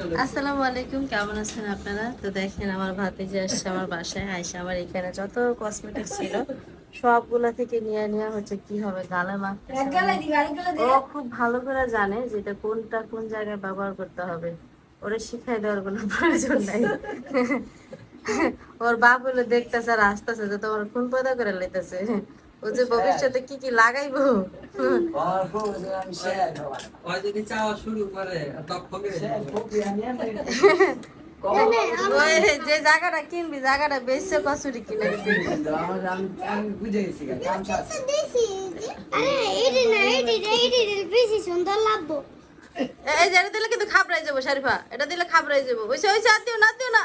আসসালামু আলাইকুম কেমন আছেন আপনারা? তো দেখেন আমার আসছে আমার বাসায় আইসা আমার এখানে যত কসমেটিক ছিল সবগুলা থেকে নিয়ে নিয়ে হচ্ছে কি হবে গালে মাখতে ও খুব ভালো করে জানে যে এটা কোনটা কোন জায়গায় ব্যবহার করতে হবে। ওরে শিখাই দেওয়ার কোনো প্রয়োজন নাই। ওর বাপ হলো দেখতেছে আর আসতেছে যে তোমার কোন পয়দা করে লাইতেছে। ও যে ভবিষ্যতে কি কি লাগাইবো? যদি চাওয়া শুরু করে যে জায়গাটা কিনবি জায়গাটা বেশি কসুরি কিনে। দিবি আরে এডি না এডি এডি বেশি সুন্দর লাগবো এই যে এটা দিলে কিন্তু খাবরাই যাব শারিফা। এটা দিলে খাবরাই যাব। ওইসে ওইসে আর দিও না দিও না।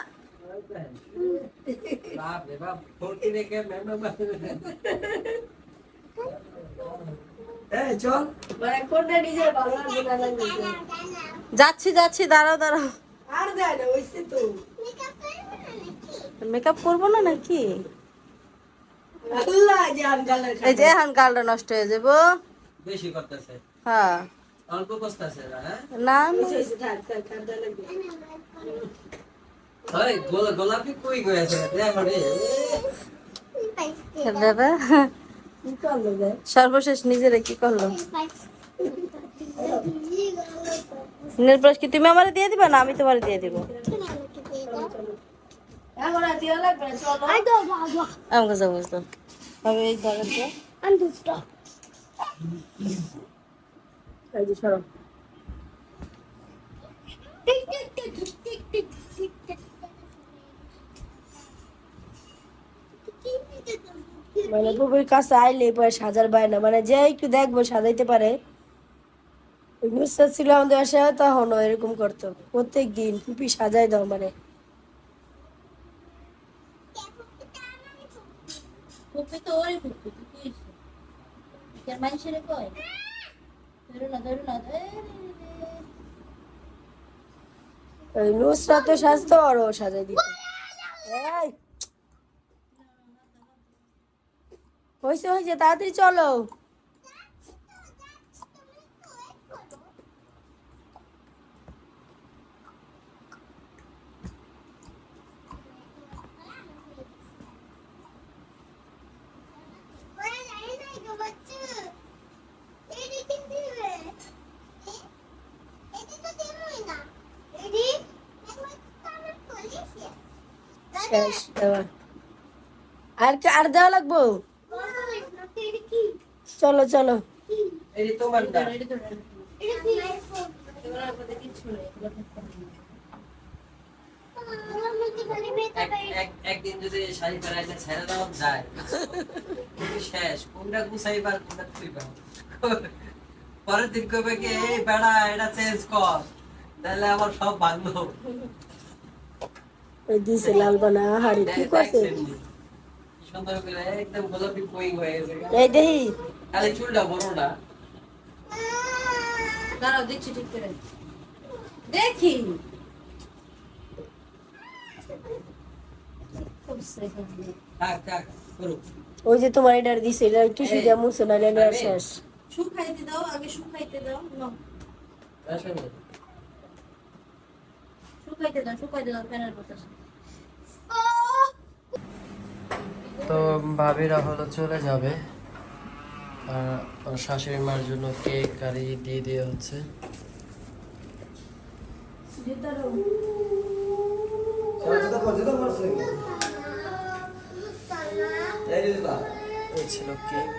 যাচ্ছি যাচ্ছি দাঁড়াও দাঁড়াও। আর দেয় না ওইসে তো মেকআপ করব না নাকি? আল্লাহ এই যে এখন গালটা নষ্ট হয়ে যাব। বেশি করতেছে হ্যাঁ অল্প হ্যাঁ? না। গোলাপি কই গেছে? রে সর্বশেষ নিজেরে কি করল? নীল ব্রাশ কি তুমি আমার দিয়ে দিবা না আমি তোমার দিয়ে দিব? আমাকে যাব তো এই আমি দুটো এই যে সরো। মানে বুবুর কাছে আইলে পরে সাজার পায় না মানে যে একটু দেখব সাজাইতে পারে। নুসরাত ছিল আমাদের বাসায় তখন এরকম করতো। প্রত্যেক দিন টুপি সাজাই দাও মানে। নুসরাত সাজতো আর সাজাই দিত এই। হয়েছে হয়েছে তাড়াতাড়ি চলো শেষ দেওয়া আর কি আর দেওয়া লাগবো? চলো চলো। এই তোমার না এক- এক- একদিন যদি শাড়ি পরাইতে ছেড়ে দেওয়া যায়। শেষ কোনটা গুছাইবার কোনটা খুইবার পরের দিন কবে কি এই বেড়া এটা চেঞ্জ কর। তাহলে আমার সব ভাঙলো। দিছে লাল বানা হাড়ি কি করছে? সুন্দর করে একদম গোলাপি পোয়িং হয়ে গেছে। এই দেখি খালি চুলটা বড় না দাঁড়াও দিচ্ছি ঠিক করে। দেখি। থাক থাক করুক। ওই যে তোমার এটা দিছে এটা একটু মুছে না আর। শেষ। শুকাইতে দাও আগে শুকাইতে দাও নাও, আসলে শুকাইতে দাও শুকাইতে দাও ফ্যানের বাতাসে তো ভাবিরা হলো চলে যাবে। আর শাশুড়ি মার জন্য কেক আর দিয়ে দেওয়া হচ্ছে। এই ছিল কেক।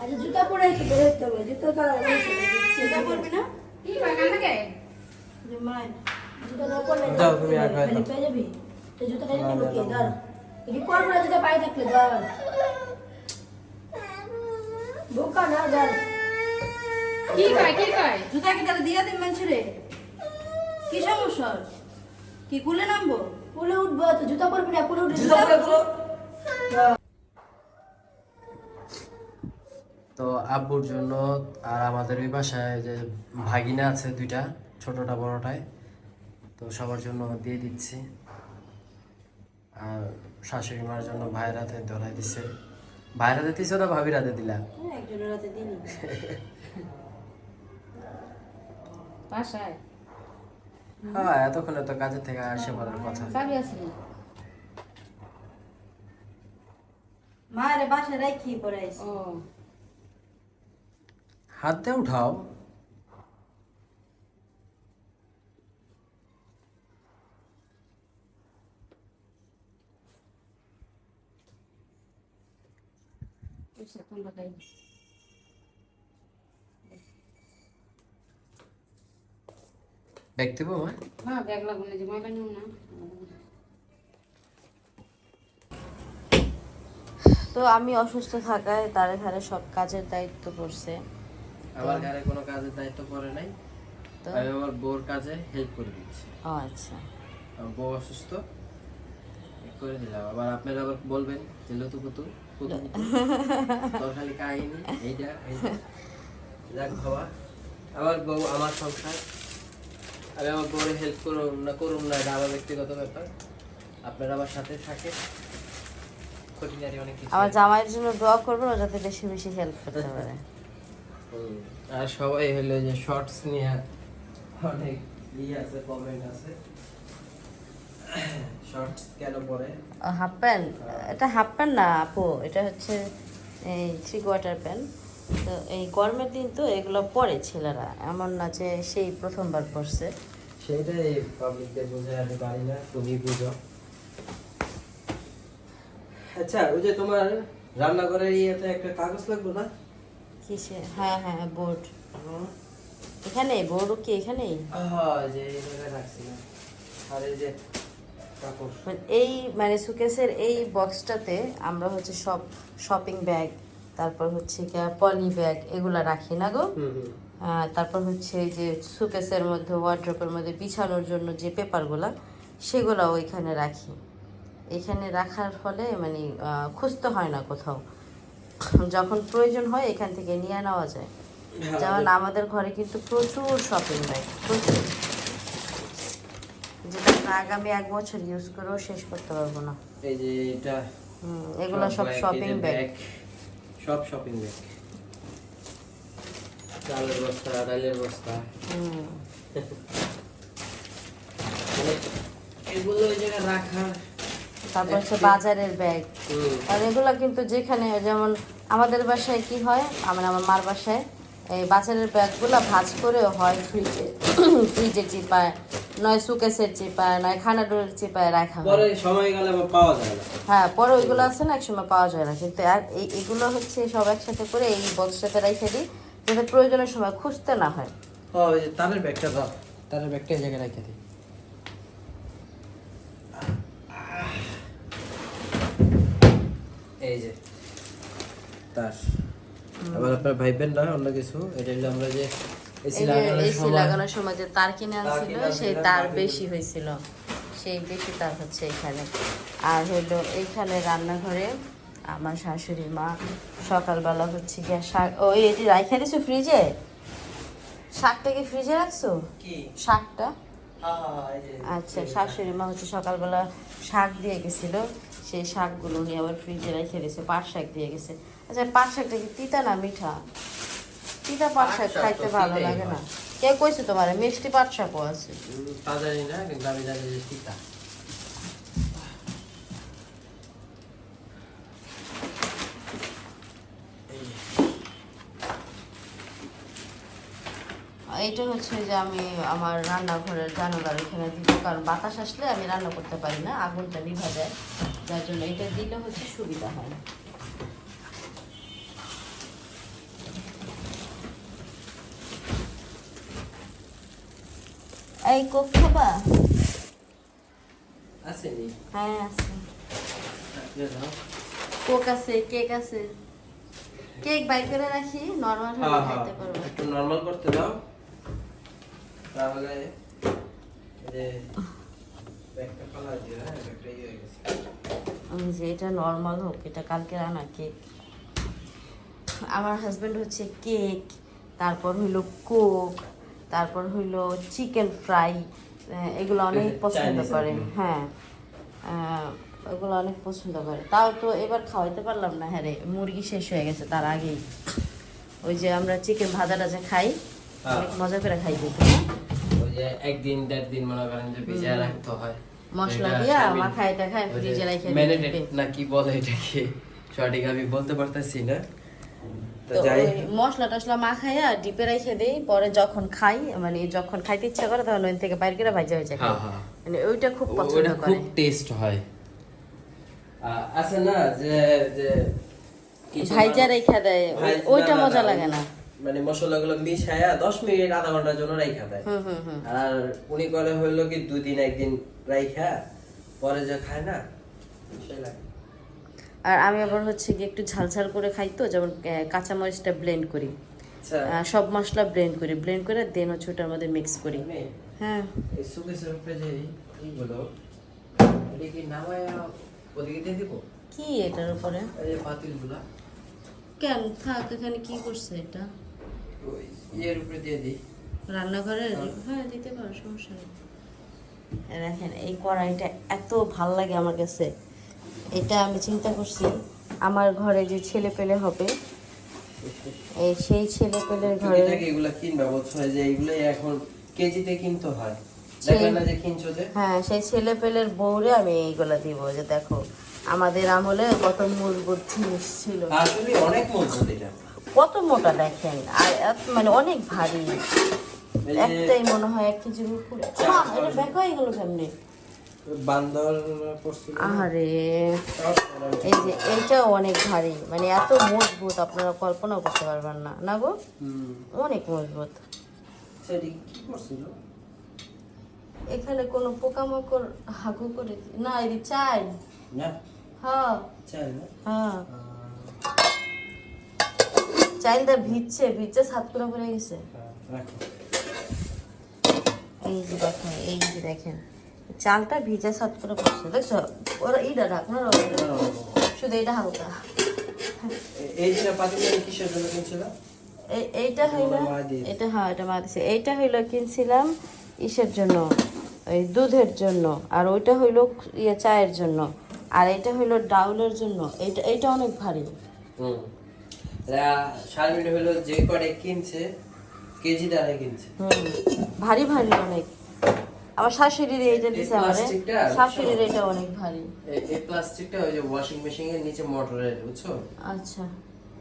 আচ্ছা জুতা পরে বেরোতে হবে। জুতা করবি না জুতা না? পরলে তুমি আগে যাবি। লুকিয়ে পরবো না জুতা পায়ে থাকলে বোকা না ধর কি কয় কি কয়? জুতা কি তাহলে দিয়া দিন মানুষরে? কি সমস্যা? কি কুলে নামবো? পুলে উঠবো তো জুতা পরবি না পুলে উঠবি। জুতা পরে তো আব্বুর জন্য আর আমাদের ওই বাসায় যে ভাগিনা আছে দুইটা ছোটটা বড়টায় তো সবার জন্য দিয়ে দিচ্ছি। আর শাশুড়ি মার জন্য ভাইয়ের হাতে ধরাই দিছে। ভাইয়ের হাতে দিছো না ভাবির হাতে দিলা? একজনের বাসায়? হ্যাঁ এতক্ষণে তো কাজের থেকে আসে বলার কথা। চাবি আছে মা বাসায় রাখি পরে ও। হাত দিয়ে উঠাও। ব্যাগ দেবো মা হ্যাঁ ব্যাগ লাগবে না যে ময়লা নিও না তো আমি অসুস্থ থাকায় তার ঘরে সব কাজের দায়িত্ব পড়ছে। আমার ঘরে কোনো কাজের দায়িত্ব পড়ে নাই। তো আমি আমার বউর কাজে হেল্প করে দিচ্ছি। আচ্ছা। বউ অসুস্থ। করে দিলাম আবার আপনারা আবার বলবেন যে লতু পুতু তোর খালি কাহিনী এইটা এইটা। যাক বাবা। আমার বউ আমার সংসার। আমি আমার বউরে হেল্প করুন না করুন না এটা আমার ব্যক্তিগত ব্যাপার। আপনারা আমার সাথে থাকে অনেক কিছু আমার জামাইয়ের জন্য দোয়া করব ও যাতে বেশি বেশি হেল্প করতে পারে। আর সবাই হলো যে শর্টস নিয়ে অনেক ই আছে কমেন্ট আছে। শর্টস কেন পরে? হাফ প্যান্ট এটা হাফ প্যান্ট না আপু এটা হচ্ছে এই থ্রি কোয়ার্টার প্যান্ট তো এই গরমের দিন তো এগুলো পরে ছেলেরা। এমন না যে সেই প্রথমবার পরছে। সেটাই পাবলিকদের বোঝায় আমি পারি না তুমি বুঝো। আচ্ছা ওই যে তোমার রান্নাঘরের ইয়েতে একটা কাগজ লাগবে না? কিসে? হ্যাঁ হ্যাঁ বোর্ড এখানে বোর্ড কি এখানেই? হ্যাঁ যে এই জায়গায় রাখছিলাম আর এই যে এই মানে সুকেসের এই বক্সটাতে আমরা হচ্ছে সব শপিং ব্যাগ তারপর হচ্ছে পলি ব্যাগ এগুলা রাখি না গো? তারপর হচ্ছে যে সুকেসের মধ্যে ওয়ার্ড্রপের মধ্যে বিছানোর জন্য যে পেপারগুলা সেগুলো ওইখানে রাখি। এখানে রাখার ফলে মানে খুঁজতে হয় না কোথাও। যখন প্রয়োজন হয় এখান থেকে নিয়ে নেওয়া যায়। যেমন আমাদের ঘরে কিন্তু প্রচুর শপিং ব্যাগ প্রচুর। আগামী এক বছর ইউজ করেও শেষ করতে পারব না। এই যে এটা হুম, এগুলো সব শপিং ব্যাগ সব শপিং ব্যাগ চালের বস্তা ডালের বস্তা। হুম। মানে এগুলো ওই জায়গায় রাখা তারপর হচ্ছে বাজারের ব্যাগ আর এগুলো কিন্তু যেখানে যেমন আমাদের বাসায় কি হয় আমার আমার মার বাসায় এই বাজারের ব্যাগগুলো ভাজ করে হয় ফ্রিজে ফ্রিজে চিপায় নয় সুকেসের চিপায় নয় খানাডোরের চিপায় রাখা পরে সময় গেলে পাওয়া যায় না। হ্যাঁ পরে ওইগুলো আছে না একসময় পাওয়া যায় না। কিন্তু আর এগুলো হচ্ছে সব একসাথে করে এই বক্সটাতে রেখে দিই যাতে প্রয়োজনের সময় খুঁজতে না হয়। ও ওই যে তারের ব্যাগটা দাও। তারের ব্যাগটা এই জায়গায় রেখে দিই। এই যে তার। আবার আপনার ভাইবেন না অন্য কিছু? এটা আমরা যে এসি লাগানোর সময় যে তার কিনে আনছিল সেই তার বেশি হয়েছিল। সেই বেশি তার হচ্ছে এখানে। আর হইল এইখানে রান্নাঘরে আমার শাশুড়ি মা সকালবেলা হচ্ছে গিয়ে শাক ও যে রাইখা দিছো ফ্রিজে শাকটা কি ফ্রিজে রাখছো? কি? শাকটা? আচ্ছা শাশুড়ি মা হচ্ছে সকালবেলা শাক দিয়ে গেছিল। সেই শাকগুলো নিয়ে আবার ফ্রিজে রেখে দিয়েছে পাট শাক দিয়ে গেছে। আচ্ছা পাট শাকটা কি তিতা না মিঠা? তিতা পাট শাক খাইতে ভালো লাগে না। কে কইছে তোমার? মিষ্টি পাট শাকও আছে। না আমি জানি যে তিতা এইটা হচ্ছে যে আমি আমার রান্নাঘরের জানালার এখানে দিব কারণ বাতাস আসলে আমি রান্না করতে পারি না আগুনটা নিভা যায়। যার জন্য এটা দিলে হচ্ছে সুবিধা হয়। এই কোক খাবা? আসেনি। হ্যাঁ আছে। কোক আছে কেক আছে। কেক বাই করে রাখি নর্মাল হ্যাঁ হ্যাঁ। পারব। একটু নর্মাল করতে দাও। তাহলে যে ব্যাগটা ফালা দিও হ্যাঁ ব্যাগটা ইয়ে হয়ে গেছে। আমি যে এটা নর্মাল হোক এটা কালকে রান্না কেক। আমার হাজবেন্ড হচ্ছে কেক তারপর হইল কোক। তারপর হইল চিকেন ফ্রাই এগুলো অনেক পছন্দ করে। হ্যাঁ ওগুলো অনেক পছন্দ করে। তাও তো এবার খাওয়াইতে পারলাম না। হ্যাঁ রে মুরগি শেষ হয়ে গেছে তার আগেই। ওই যে আমরা চিকেন ভাজাটা যে খাই হ্যাঁ। অনেক মজা করে খাই কিন্তু। যে একদিন দেড় দিন মনে করেন যে ভিজা রাখতে হয়। মশলা দিয়া মাখায় টাখায় ফ্রিজে রেখে marinate না কি বলে এটাকে? সঠিক আমি বলতে পারতেছি না। তো মশলা টসলা মাখাইয়া ডিপে রেখে দেই পরে যখন খাই মানে যখন খাইতে ইচ্ছা করে তখন ওই থেকে বাইর করে ভাজা হয়ে যায়। হ্যাঁ হ্যাঁ। মানে ওইটা খুব পছন্দ করে খুব টেস্ট হয়। আছে না যে যে ভাইজা রেখা দেয় ওই- ওইটা মজা লাগে না। মানে মশলাগুলো মিশায়া দশ মিনিট আধা ঘণ্টার জন্য রাইখা দেয়। আর উনি করে হইল কি দুদিন একদিন রাইখা পরে যে খায় না লাগে। আর আমি আবার হচ্ছে গিয়ে একটু ঝাল ঝাল করে খাই তো যেমন কাঁচামরিচটা ব্লেন্ড করি। আচ্ছা। সব মশলা ব্লেন্ড করি ব্লেন্ড করে দেন হচ্ছে ওটার মধ্যে মিক্স করি। হ্যাঁ। কি এটার উপরে? কেন? থাক এখানে কি করছে এটা? ইয়ের উপরে দিয়ে দিই। রান্নাঘরে হ্যাঁ। দিতে পারো সমস্যা নেই। দেখেন এই কড়াইটা এত ভালো লাগে আমার কাছে। এটা আমি চিন্তা করছি আমার ঘরে যে ছেলে পেলে হবে এই সেই ছেলে পেলের ঘরে এগুলা কিনবা? বলছো যে এগুলো এখন কেজিতে কিনতে হয়। হ্যাঁ সেই ছেলে পেলের বউরে আমি এইগুলা দিব যে দেখো আমাদের আমলে কত মজবুত জিনিস ছিল। আসলে অনেক মজবুত এটা। কত মোটা দেখেন আর মানে অনেক ভারী। একটাই মনে হয় এক কেজির উপরে। দেখা হয়ে গেল কেমনে? আরে এই যে এইটাও অনেক ভারী। মানে এত মজবুত আপনারা কল্পনাও করতে পারবেন না। না গো? অনেক মজবুত। এখানে কোনো পোকামাকড় হাগু করে না এই চাই। হ্যাঁ। হ্যাঁ। চাইলটা ভিজছে ভিজছে সাত করে পড়ে গেছে। হ্যাঁ, এই যে দেখেন এই যে দেখেন। চালটা ভিজা সাত করে পড়ছে দেখছ ওরা এইটা রাখ না শুধু এটা হালকা। এ- এই যে কিসের জন্য কিনছিল এইটা হইল। এটা হ্যাঁ এটা মা দিছে এইটা হইল কিনছিলাম ইসের জন্য ওই দুধের জন্য আর ওইটা হইল ইয়ে চায়ের জন্য। আর এটা হইল ডাউলের জন্য। এইটা এইটা অনেক ভারী। হুম। যে করে কিনছে কেজি দ্বারা কিনছে। হুম। ভারী ভারী অনেক। আমার শাশুড়ির এইটা দিছে আমারে শাশুড়ির এটা অনেক ভারী। এই প্লাস্টিকটা ওই যে ওয়াশিং মেশিনের নিচে মোটরের বুঝছ? আচ্ছা।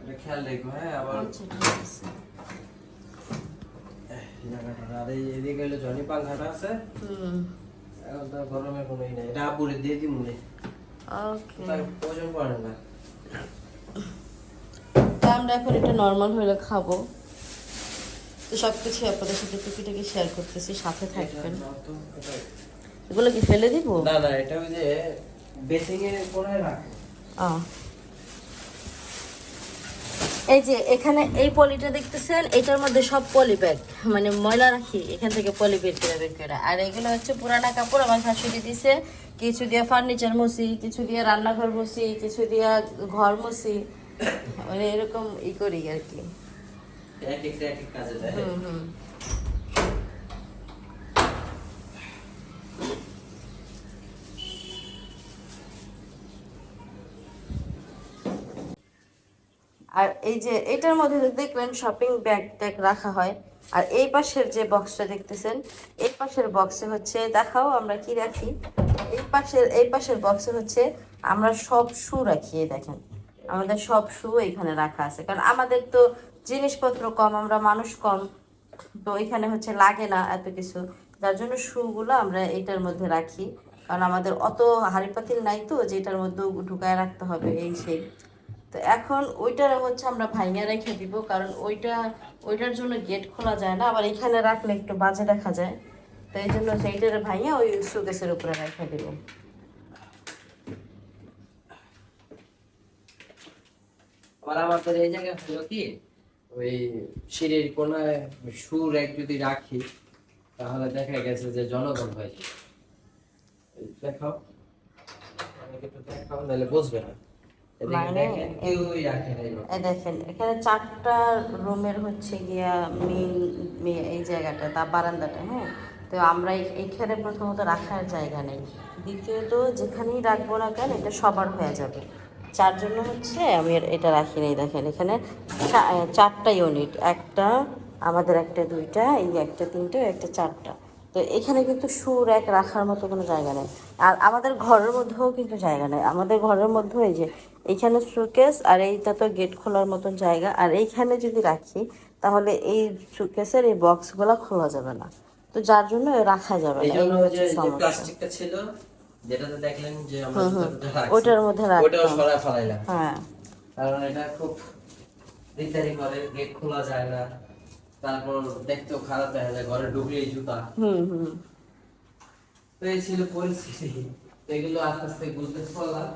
এটা খেয়াল রেখো হ্যাঁ আবার আচ্ছা ঠিক আছে। আর এই এদিকে হলো জনি পাংখাটা আছে। হুম। এখন তো কোনো ই নাই। এটা দিয়ে দিই মনে ওকে। তার প্রয়োজন পড়ে না। আমরা এখন এটা নর্মাল হলে খাব। তো সব কিছু আপনাদের সাথে টুকিটাকি শেয়ার করতেছি সাথে থাকবেন। এগুলো কি ফেলে দিব? না না এটা ওই যে বেসিং এর কোনায় রাখো। এই যে এখানে এই পলিটা দেখতেছেন এটার মধ্যে সব পলি ব্যাগ মানে ময়লা রাখি এখান থেকে পলি বের করে বের করে। আর এগুলো হচ্ছে পুরানা কাপড় আমার শাশুড়ি দিছে। কিছু দিয়ে ফার্নিচার মুছি কিছু দিয়ে রান্নাঘর মুছি কিছু দিয়ে ঘর মুছি। মানে এরকম ই করি আর কি। আর এই যে এটার মধ্যে দেখবেন শপিং ব্যাগ ট্যাগ রাখা হয়, আর এই পাশের যে বক্সটা দেখতেছেন, এই পাশের বক্সে হচ্ছে, দেখাও আমরা কি রাখি? এই পাশের এই পাশের বক্সে হচ্ছে, আমরা সব শু রাখি দেখেন। আমাদের সব শু এখানে রাখা আছে। কারণ আমাদের তো জিনিসপত্র কম, আমরা মানুষ কম। তো এখানে হচ্ছে লাগে না এত কিছু। যার জন্য শুগুলো আমরা এইটার মধ্যে রাখি। কারণ আমাদের অত হাড়ি পাতিল নাই তো যেটার মধ্যে ঢুকায় রাখতে হবে এই সেই। তো এখন ওইটার হচ্ছে আমরা ভাইঙা রেখে দিব, কারণ ওইটা, ওইটার জন্য গেট খোলা যায় না। আবার এখানে রাখলে একটু বাজে দেখা যায়। তো এই জন্য সেইটার ভাইঙা ওই সুকেসের উপরে রেখে দিব। আমাদের এই জায়গায় হলো কি? ওই সিঁড়ির কোনায় সুর এক যদি রাখি তাহলে দেখা গেছে যে জনগণ হয়ে যায় দেখাও। একটু দেখাও নাহলে বুঝবে না। মানে দেখেন এখানে চারটা রুমের হচ্ছে গিয়া এই জায়গাটা তা বারান্দাটা হ্যাঁ? তো আমরা এইখানে প্রথমত রাখার জায়গা নেই। দ্বিতীয়ত যেখানেই রাখব না কেন এটা সবার হয়ে যাবে। চার জন্য হচ্ছে আমি এটা রাখি নেই দেখেন এখানে চারটা ইউনিট একটা আমাদের একটা দুইটা এই একটা তিনটা একটা চারটা। তো এখানে কিন্তু সুর এক রাখার মতো কোনো জায়গা নেই। আর আমাদের ঘরের মধ্যেও কিন্তু জায়গা নেই। আমাদের ঘরের মধ্যেও এই যে এইখানে সুকেস আর এইটা তো গেট খোলার মতন জায়গা। আর এইখানে যদি রাখি তাহলে এই সুকেসের এই বক্সগুলো খোলা যাবে না। তো যার জন্য রাখা যাবে না এই হচ্ছে সমস্যা। যেটাতে দেখলেন যে আমরা জুতাটা রাখছি, ওটার মধ্যে ওটাও সরায় ফেলাইলাম। হ্যাঁ। কারণ এটা খুব দিকদারি করে গেট খোলা যায় না। তারপর দেখতেও খারাপ দেখা যায় ঘরে ঢুকলেই জুতা। হুম হুম। তো এই ছিল পরিস্থিতি। এগুলো আস্তে আস্তে বুঝতে পারলাম।